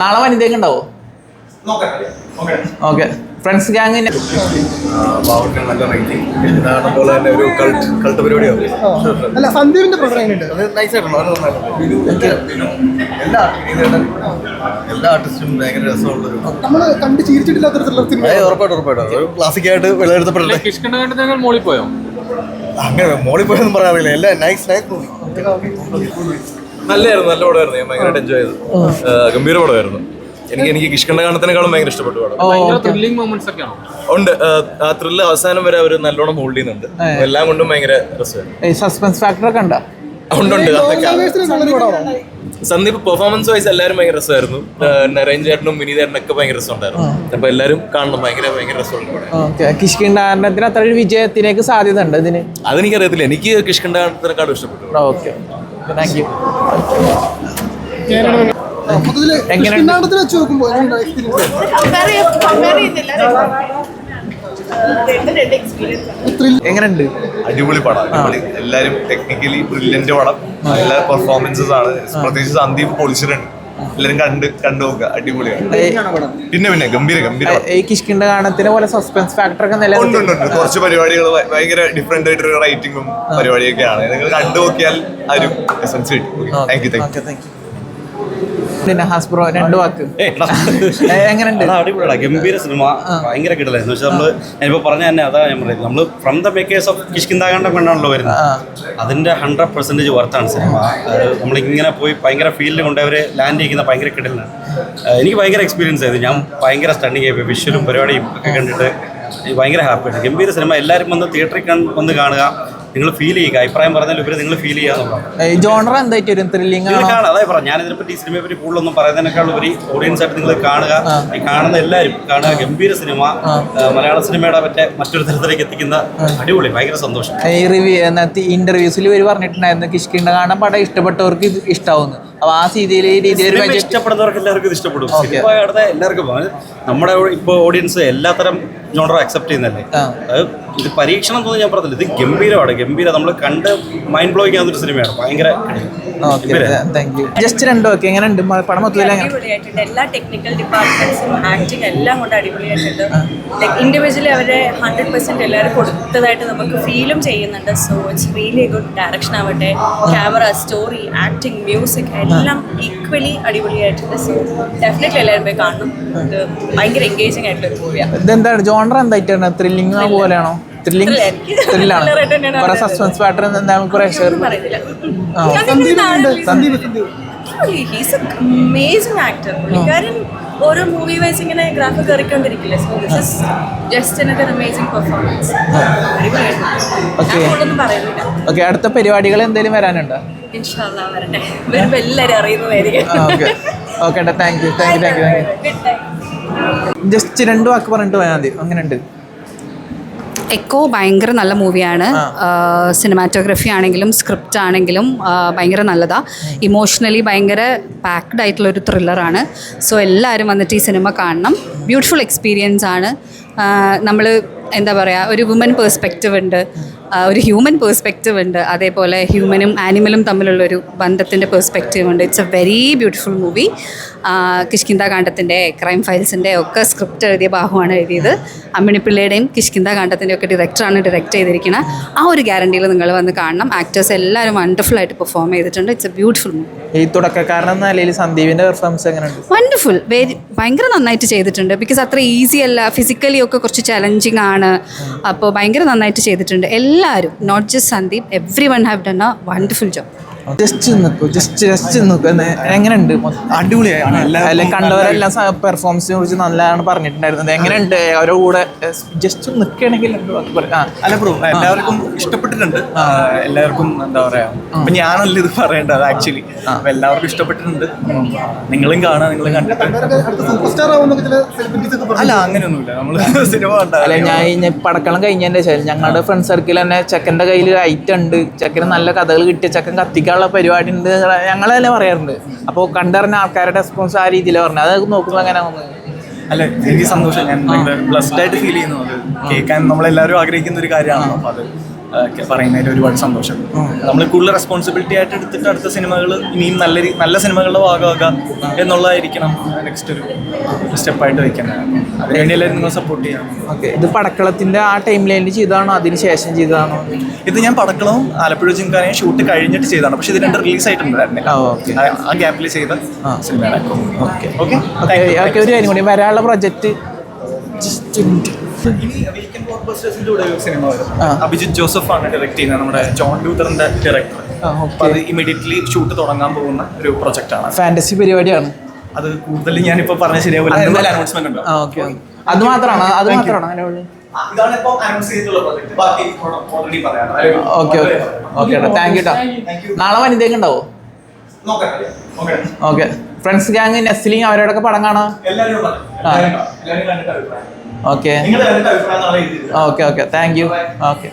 നാളെ വനിതയൊക്കെ ഉണ്ടാവോ? ഓക്കെ. ഫ്രണ്ട്സ് ഗ്യാങ് നല്ല റേറ്റിംഗ് പോലെ തന്നെ ഒരു കൾട്ട് കൾട്ട് പരിപാടിയാവും അല്ല സന്ദീപിന്റെ അത് നൈസായിട്ടുണ്ട് നന്നായിട്ടുണ്ട്. എല്ലാ ആർട്ടിസ്റ്റും ഭയങ്കര രസമുള്ളൊരു നമ്മൾ കണ്ട് ചിരിച്ചിട്ടില്ലാത്തൊരു ത്രില്ലർ സിനിമ ഏയ് ഉറപ്പായിട്ടും ഉറപ്പായിട്ടും. ഒരു ക്ലാസിക്കായിട്ട് മോളിൽ പോയോ? അങ്ങനെ മോളിൽ പോയെന്ന് പറയാറില്ല എല്ലാം നൈസ് നൈസ് മൂവി നല്ലായിരുന്നു നല്ല പടമായിരുന്നു. ഞാൻ ഭയങ്കരമായിട്ട് എൻജോയ് ചെയ്തു. ഗംഭീര പടമായിരുന്നു. എനിക്ക് എനിക്ക് കിഷ്കണ്ട കാണത്തിനേക്കാളും ഭയങ്കര ഇഷ്ടപ്പെട്ടു പടം. ഉണ്ട്. ആ, ത്രില്ല് അവസാനം വരെ അവർ നല്ലോണം ഹോൾഡ് ചെയ്യുന്നുണ്ട്. എല്ലാം കൊണ്ടും ഭയങ്കര സസ്പെൻസ് ഫാക്ടർ ഒക്കെ ഉണ്ടോ? സന്ദീപ് പെർഫോമൻസ് വൈസ് എല്ലാവരും ഭയങ്കര രസമായിരുന്നു. നരേൻ ചേട്ടനും മിനി ചേട്ടനും ഒക്കെ ഭയങ്കര രസമുണ്ടായിരുന്നു. അപ്പൊ എല്ലാവരും കാണണം. ഭയങ്കര ഭയങ്കര രസമുണ്ട് കിഷ്കിണ്ടാരണത്തിന് അത്ര വിജയത്തിലേക്ക് സാധ്യത ഉണ്ട് ഇതിന്? അതെനിക്കറിയത്തില്ല. എനിക്ക് കിഷ്കണ്ടാനത്തിനെക്കാളും ഇഷ്ടപ്പെട്ടു. ഓക്കെ. താങ്ക് യു എങ്ങനെയുണ്ട്? അടിപൊളി പടം അടിപൊളി. എല്ലാരും ടെക്നിക്കലി ബ്രില്യന്റ് പടം. എല്ലാ പെർഫോമൻസസ് ആണ്. പ്രത്യേകിച്ച് സന്ദീപ് പൊളിച്ചിട്ടുണ്ട്. എല്ലാരും കണ്ട് കണ്ടു നോക്കുക. അടിപൊളിയാണ്. പിന്നെ പിന്നെ ഗംഭീര ഗംഭീര. ഈ കിഷ്കിണ്ട കാണത്തിന് പോലെ സസ്പെൻസ് ഫാക്ടർ ഒക്കെ ഉണ്ട് കുറച്ച് പരിപാടികൾ ഭയങ്കര ഡിഫറെന്റ് ആയിട്ടൊരു റൈറ്റിംഗും പരിപാടിയൊക്കെയാണ്. നിങ്ങൾ കണ്ടു നോക്കിയാൽ ആ ഒരു എസൻസ് കിട്ടും താങ്ക് യു താങ്ക് യു പിന്നെ ഹാസ്പ്രോ രണ്ട് വാക്ക്. എങ്ങനെയുണ്ട്? അടിപൊളിയാണ് ഗംഭീര സിനിമ. ഭയങ്കര കിടലായിരുന്നു. വെച്ചാൽ നമ്മൾ ഞാനിപ്പോ പറഞ്ഞ തന്നെ അതാ ഞാൻ പറയുന്നത് നമ്മൾ from the makers of Kishkindha Kaandam പെണ്ണാണല്ലോ വരുന്നത്. അതിന്റെ ഹൺഡ്രഡ് പെർസെന്റേജ് വർത്താണ് സിനിമ. അത് നമ്മളിങ്ങനെ പോയി ഭയങ്കര ഫീൽഡിൽ കൊണ്ട് അവർ ലാൻഡ് ചെയ്യുന്ന ഭയങ്കര കിടലാണ്. എനിക്ക് ഭയങ്കര എക്സ്പീരിയൻസ് ആയിരുന്നു. ഞാൻ ഭയങ്കര സ്റ്റണ്ടിങ് ആയി വിഷ്വലും പരിപാടിയും ഒക്കെ കണ്ടിട്ട് ഭയങ്കര ഹാപ്പിയാണ് ഗംഭീര സിനിമ. എല്ലാവരും വന്ന് തിയേറ്ററിൽ വന്ന് കാണുക. നിങ്ങൾ ഫീൽ ചെയ്യുക. അഭിപ്രായം പറഞ്ഞാൽ ഇവരെ നിങ്ങൾ ഫീൽ ചെയ്യാന്നുള്ളതാണ് ജോണർ എന്തായിട്ട് ത്രില്ലിംഗ് നിങ്ങൾ അതായത് പറഞ്ഞു ഞാൻ ഇതിനെപ്പറ്റി ഈ സിനിമയെ പറ്റി കൂടുതലൊന്നും പറയുന്നതിനേക്കാൾ ഒരു ഓഡിയൻസ് ആയിട്ട് നിങ്ങൾ കാണുക. ഈ കാണുന്ന എല്ലാവരും കാണുക ഗംഭീര സിനിമ മലയാള സിനിമയുടെ മറ്റേ മറ്റൊരു തരത്തിലേക്ക് എത്തിക്കുന്ന അടിപൊളി ഭയങ്കര സന്തോഷം. ഈ റിവ്യൂ ഇന്റർവ്യൂസിൽ ഇവർ പറഞ്ഞിട്ടുണ്ടായിരുന്നു കിഷ്കിണ്ട കാണാൻ പടം ഇഷ്ടപ്പെട്ടവർക്ക് ഇത് ഇഷ്ടാവുന്നു. അപ്പൊ ആ രീതിയിൽ ഈ രീതിയിൽ ഒരു ബഡ്ജറ്റ് ഇഷ്ടപ്പെടുന്നവർക്ക് എല്ലാവർക്കും ഇത് ഇഷ്ടപ്പെടും. സിനിമ കാണുന്ന എല്ലാവർക്കും അത് നമ്മുടെ ഇപ്പോൾ ഓഡിയൻസ് എല്ലാത്തരം ജോണർ അക്സെപ്റ്റ് ചെയ്യുന്നല്ലേ. അത് ഇത് പരീക്ഷണം എന്നൊന്നും ഞാൻ പറഞ്ഞില്ല. ഇത് ഗംഭീരമാണ്. ഗംഭീര. നമ്മൾ കണ്ട് മൈൻഡ് ബ്ലോയിങ് ആവുന്ന ഒരു സിനിമയാണ്. ഭയങ്കര ജസ്റ്റ് രണ്ടു ഓക്കെ. എങ്ങനെ ഉണ്ട് പടം മൊത്തത്തിൽ അടിപൊളിയായിട്ടുണ്ട്. എല്ലാ ടെക്നിക്കൽ ഡിപ്പാർട്ട്മെന്റ്സും ആക്ടിങ് എല്ലാം കൊണ്ട് അടിപൊളിയായിട്ടുണ്ട്. ലൈക്ക് ഇൻഡിവിജ്വലി അവരെ ഹൺഡ്രഡ് പെർസെന്റ് എല്ലാവരും കൊടുത്തതായിട്ട് നമുക്ക് ഫീലും ചെയ്യുന്നുണ്ട്. So it's really good direction ആവട്ടെ. ക്യാമറ സ്റ്റോറി ആക്ടിങ് മ്യൂസിക് എല്ലാം ഈക്വലി അടിപൊളിയായിട്ട് ഡെഫിനറ്റ്ലി എല്ലാവരും പോയി കാണണം. ഇത് ഭയങ്കര എൻഗേജിങ് ആയിട്ടുള്ള ഒരു മൂവിയാണ് ഇതെന്താണ്? ജോണർ എന്തായിട്ടാണ് ത്രില്ലിംഗ് പോലെയാണോ? ത്രില്ലിംഗ്. ത്രില്ലാണ് കുറെ സസ്പെൻസ് എന്താണ് കുറെ ഹീസ് അമേസിംഗ് ആക്ടർ പുള്ളിക്കാരൻ ഓരോ മൂവി വൈസ് ഇങ്ങനെ graphic കയറിക്കൊണ്ടിരിക്കില്ല so this is just another amazing performance okay അടുത്ത പരിപാടികൾ എന്തെങ്കിലും വരാനുണ്ടോ? വരട്ടെ. അറിയുന്നതായിരിക്കും. Okay. Okay thank you thank you thank you thank you good time just രണ്ട് വാക്ക് പറഞ്ഞിട്ട് പോയാൽ മതി. അങ്ങനെയുണ്ട്. എക്കോ ഭയങ്കര നല്ല മൂവിയാണ് സിനിമാറ്റോഗ്രഫി ആണെങ്കിലും സ്ക്രിപ്റ്റ് ആണെങ്കിലും ഭയങ്കര നല്ലതാ. ഇമോഷണലി ഭയങ്കര പാക്ഡ് ആയിട്ടുള്ള ഒരു ത്രില്ലറാണ് സോ എല്ലാവരും വന്നിട്ട് ഈ സിനിമ കാണണം. ബ്യൂട്ടിഫുൾ എക്സ്പീരിയൻസ് ആണ്. നമ്മൾ എന്താ പറയുക ഒരു വുമൻ പേഴ്സ്പെക്റ്റീവ് ഉണ്ട്. ഒരു ഹ്യൂമൻ പേഴ്സ്പെക്റ്റീവ് ഉണ്ട്. അതേപോലെ ഹ്യൂമനും ആനിമലും തമ്മിലുള്ളൊരു ബന്ധത്തിന്റെ പേഴ്സ്പെക്റ്റീവ് ഉണ്ട്. It's a very beautiful movie Kishkindha കാണ്ഡത്തിന്റെ crime ഫയൽസിന്റെ ഒക്കെ സ്ക്രിപ്റ്റ് എഴുതിയ ബാഹുവാണ് എഴുതിയത്. അമ്മിണിപ്പിള്ളയുടെയും കിഷ്കിന്ത കാണ്ഡത്തിന്റെ ഒക്കെ ഡയറക്ടറാണ് ഡയറക്റ്റ് ചെയ്തിരിക്കുന്നത് ആ ഒരു ഗ്യാരണ്ടിയിൽ നിങ്ങൾ വന്ന് കാണണം. ആക്ടേഴ്സ് എല്ലാവരും വണ്ടർഫുൾ ആയിട്ട് പെർഫോം ചെയ്തിട്ടുണ്ട്. ഇറ്റ്സ് എ ബ്യൂട്ടിഫുൾ മൂവി ഈ തുടക്കക്കാരൻ എന്ന നിലയിൽ സന്ദീപിന്റെ പെർഫോമൻസ് എങ്ങനെയുണ്ട്? വണ്ടർഫുൾ വെരി ഭയങ്കര നന്നായിട്ട് ചെയ്തിട്ടുണ്ട്. ബിക്കോസ് അത്ര ഈസി അല്ല. ഫിസിക്കലി ഒക്കെ കുറച്ച് ചലഞ്ചിങ് ആണ്. അപ്പോൾ ഭയങ്കര നന്നായിട്ട് ചെയ്തിട്ടുണ്ട്. എല്ലാവരും not just Sandeep everyone have done a wonderful job just നിൽക്കും ജസ്റ്റ് ജസ്റ്റ് നിൽക്കും എങ്ങനെയുണ്ട്? അടിപൊളിയാണ് അല്ലെ കണ്ടവരെല്ലാം പെർഫോമൻസിനെ കുറിച്ച് നല്ലതാണ് പറഞ്ഞിട്ടുണ്ടായിരുന്നത്. എങ്ങനെയുണ്ട്? അവരുടെ കൂടെ ജസ്റ്റ് നിൽക്കണമെങ്കിൽ അല്ല ബ്രോ എല്ലാവർക്കും ഇഷ്ടപ്പെട്ടിട്ടുണ്ട്. എല്ലാവർക്കും എന്താ പറയാ അപ്പൊ ഞാനല്ല ഇത് പറയേണ്ടത് ആക്ച്വലി എല്ലാവർക്കും ഇഷ്ടപ്പെട്ടിട്ടുണ്ട്. നിങ്ങളും കാണാൻ നിങ്ങളും കണ്ടിട്ടുണ്ട് അല്ല അങ്ങനെയൊന്നുമില്ല. നമ്മൾ സിനിമ അല്ല ഞാൻ പടക്കളം കഴിഞ്ഞതിന്റെ ശേഷം ഞങ്ങളുടെ ഫ്രണ്ട് സർക്കിൾ തന്നെ ചെക്കന്റെ കയ്യിൽ ഐറ്റം ഉണ്ട്. ചെക്കന് നല്ല കഥകൾ കിട്ടിയ ചെക്കൻ കത്തിക്കാനുള്ള പരിപാടി ഉണ്ട് ഞങ്ങൾ തന്നെ പറയാറുണ്ട്. അപ്പോൾ കണ്ടറിഞ്ഞ ആൾക്കാരുടെ റെസ്പോൺസ് ആ രീതിയിൽ പറഞ്ഞത്. അതൊക്കെ നോക്കുമ്പോൾ അങ്ങനെ തോന്നുന്നത് അല്ല എനിക്ക് സന്തോഷം. ഞാൻ ബ്ലസ്ഡ് ആയിട്ട് ഫീൽ ചെയ്യുന്നു അത്. കേൾക്കാൻ നമ്മളെല്ലാവരും ആഗ്രഹിക്കുന്ന ഒരു കാര്യമാണ്. അപ്പോൾ അത് പറയുന്നതിൽ ഒരുപാട് സന്തോഷം. നമ്മൾ കൂടുതൽ റെസ്പോൺസിബിലിറ്റി ആയിട്ട് എടുത്തിട്ട് അടുത്ത സിനിമകൾ ഇനിയും നല്ല നല്ല സിനിമകളുടെ ഭാഗമാകാം എന്നുള്ളതായിരിക്കണം നെക്സ്റ്റ് ഒരു സ്റ്റെപ്പായിട്ട് വെക്കുന്നത് അതിനുവേണ്ടി എല്ലാവരും നിങ്ങൾ സപ്പോർട്ട് ചെയ്യാം. ഓക്കെ ഇത് പടക്കളത്തിന്റെ ആ ടൈം ലൈനിൽ ചെയ്തതാണോ? അതിന് ശേഷം ചെയ്തതാണോ? ഇത് ഞാൻ പടക്കളവും ആലപ്പുഴ ജിങ്കാനയും ഷൂട്ട് കഴിഞ്ഞിട്ട് ചെയ്താണ് പക്ഷെ ഇത് രണ്ട് റിലീസ് ആയിട്ടുണ്ടായിരുന്നില്ല. ആ, ഗ്യാപ്പിൽ ചെയ്ത സിനിമയാണ്. ഓക്കെ. ഓക്കെ ഓക്കെ ഒരു കാര്യം കൂടി. വരാനുള്ള പ്രൊജക്റ്റ് ഇനി അഭിജിത്ത് ജോസഫ് ആണ് ഡയറക്ട് ചെയ്യുന്നത് നമ്മുടെ ജോൺ ലൂതറിന്റെ ഡയറക്ടർ. അപ്പൊ അത് ഇമീഡിയറ്റ്ലി ഷൂട്ട് തുടങ്ങാൻ പോകുന്ന ഒരു പ്രൊജക്ട് ആണ്. ഫാന്റസി പരിപാടിയാണ്. അത് കൂടുതൽ ഞാനിപ്പോ പറഞ്ഞ ശരിയാവില്ല. അനൗൺസ്മെന്റ് ഉണ്ട്? അത് മാത്രമാണ് അത് മാത്രമാണ് ഇതാണ് ഇപ്പൊ അനൗൺസ് ചെയ്തിട്ടുള്ള പ്രൊജക്ട് ബാക്കി ഓൾറെഡി പറയാം. Okay okay okay thank you കേട്ടോ. നാളെ വനിതയൊക്കെ ഉണ്ടാവോ? Okay okay friends gang Naslen അവരോടൊക്കെ പടം കാണാം. എല്ലാവരും okay. Okay okay. Thank you. Okay.